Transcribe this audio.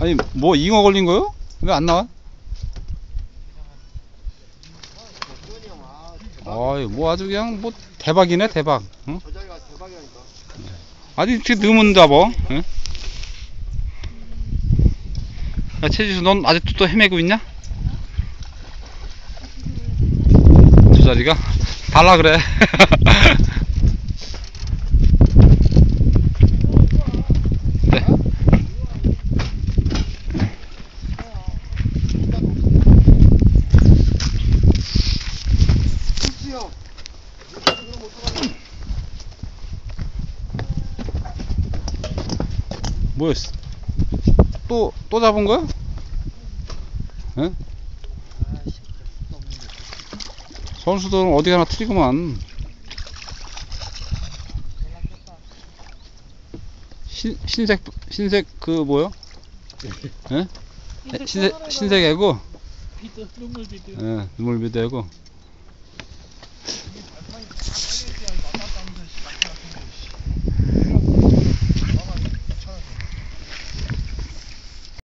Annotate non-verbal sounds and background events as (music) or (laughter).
아니 뭐 잉어 걸린 거요? 왜 안 나와? 아이 뭐 아주 그냥 뭐 대박이네 대박. 응? 아니 이렇게 넣으면 잡어. 응? 야 최지수 넌 아직도 또 헤매고 있냐? 저 자리가 달라 그래. (laughs) 네. 그렇지요. 그럼 못 들어가네. 뭐였어? 또, 또 잡은 거야? 응? 선수들은 어디 가나 틀리구만. 흰, 흰색, 흰색, 그, 뭐요? 예? 에? 흰색, 흰색 애고, 비트 눈물 비트 예, 눈물 비대고,